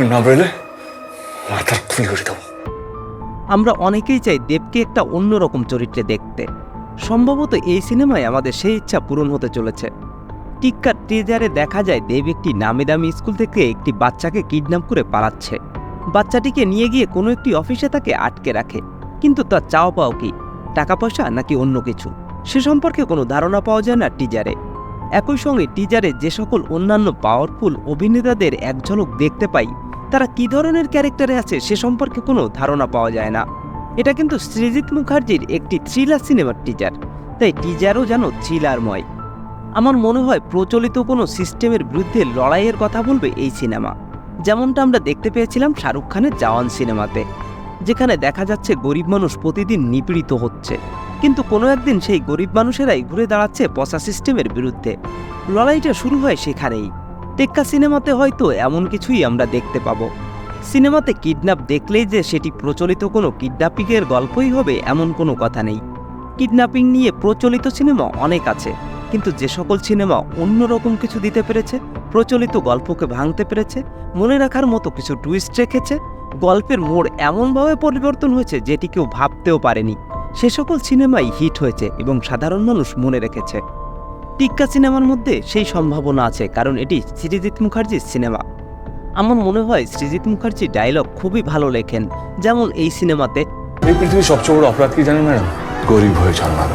এখন না বেরোলে মাথার খুলি করে দেবো। আমরা অনেকেই চাই দেবকে একটা অন্যরকম চরিত্রে দেখতে। সম্ভবত এই সিনেমায় আমাদের সেই ইচ্ছা পূরণ হতে চলেছে। টিক্কার ট্রেজারে দেখা যায় দেব একটি নামি দামি স্কুল থেকে একটি বাচ্চাকে কিডন্যাপ করে পালাচ্ছে। বাচ্চাটিকে নিয়ে গিয়ে কোনো একটি অফিসে তাকে আটকে রাখে। কিন্তু তার চাওয়া পাও কি? টাকা পয়সা নাকি অন্য কিছু? সে সম্পর্কে কোনো ধারণা পাওয়া যায় না টিজারে। একই সঙ্গে টিজারে যে সকল অন্যান্য পাওয়ারফুল অভিনেতাদের এক ঝলক দেখতে পাই, তারা কী ধরনের ক্যারেক্টারে আছে সে সম্পর্কে কোনো ধারণা পাওয়া যায় না। এটা কিন্তু সৃজিৎ মুখার্জির একটি থ্রিলার সিনেমার টিজার তাই টিজারও যেন থ্রিলারময় আমার মনে হয় প্রচলিত কোনো সিস্টেমের বিরুদ্ধে লড়াইয়ের কথা বলবে এই সিনেমা যেমনটা আমরা দেখতে পেয়েছিলাম শাহরুখ খানের জওয়ান সিনেমাতে যেখানে দেখা যাচ্ছে গরিব মানুষ প্রতিদিন নিপীড়িত হচ্ছে। কিন্তু কোনো একদিন সেই গরিব মানুষেরাই ঘুরে দাঁড়াচ্ছে পচা সিস্টেমের বিরুদ্ধে। লড়াইটা শুরু হয় সেখানেই। টেক্কা সিনেমাতে হয়তো এমন কিছুই আমরা দেখতে পাবো। সিনেমাতে কিডন্যাপ দেখলেই যে সেটি প্রচলিত কোনো কিডন্যাপিংয়ের গল্পই হবে এমন কোনো কথা নেই। কিডন্যাপিং নিয়ে প্রচলিত সিনেমা অনেক আছে, কিন্তু যে সকল সিনেমা অন্যরকম কিছু দিতে পেরেছে, প্রচলিত গল্পকে ভাঙতে পেরেছে, মনে রাখার মতো কিছু টুইস্ট রেখেছে গল্পের মোড় এমনভাবে পরিবর্তন হয়েছে যেটি কেউ ভাবতেও পারেনি। সে সকল সিনেমাই হিট হয়েছে এবং সাধারণ মানুষ মনে রেখেছে। টিক্কা সিনেমার মধ্যে সেই সম্ভাবনা আছে কারণ এটি সৃজিৎ মুখার্জির সিনেমা। আমার মনে হয় সৃজিৎ মুখার্জি ডায়লগ খুবই ভালো লেখেন যেমন এই সিনেমাতে এই পৃথিবীর সবচেয়ে বড় অপরাধ কি জানেন ম্যাডাম? গরিব হয়ে জন্মানো।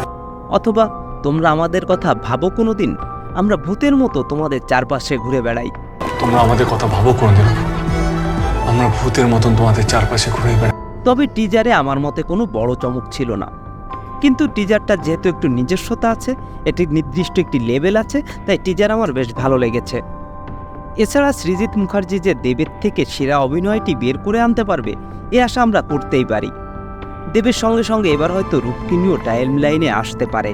অথবা তোমরা আমাদের কথা ভাবো কোনো দিন আমরা ভূতের মতো তোমাদের চারপাশে ঘুরে বেড়াই। তোমরা আমাদের কথা ভাবো কোনোদিন আমরা ভূতের মতন তোমাদের চারপাশে ঘুরে বেড়াই তবে টিজারে আমার মতে কোনো বড় চমক ছিল না। কিন্তু টিজারটা যেহেতু একটু নিজস্বতা আছে এটির নির্দিষ্ট একটি লেভেল আছে, তাই টিজার আমার বেশ ভালো লেগেছে। এছাড়া সৃজিৎ মুখার্জি যে দেবের থেকে সেরা অভিনয়টি বের করে আনতে পারবে, এ আশা আমরা করতেই পারি। দেবের সঙ্গে সঙ্গে এবার হয়তো রূপকিনীও টাইম লাইনে আসতে পারে।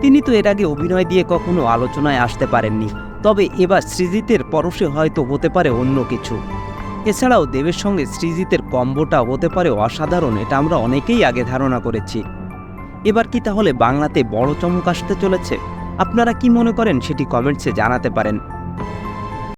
তিনি তো এর আগে অভিনয় দিয়ে কখনো আলোচনায় আসতে পারেননি, তবে এবার সৃজিতের পরশে হয়তো হতে পারে অন্য কিছু। এছাড়াও দেবের সঙ্গে শ্রীজিতের কম্বোটা হতে পারে অসাধারণ, এটা আমরা অনেকেই আগে ধারণা করেছি। এবার কি তাহলে বাংলাতে বড় চমক আসতে চলেছে? আপনারা কি মনে করেন সেটি কমেন্টসে জানাতে পারেন।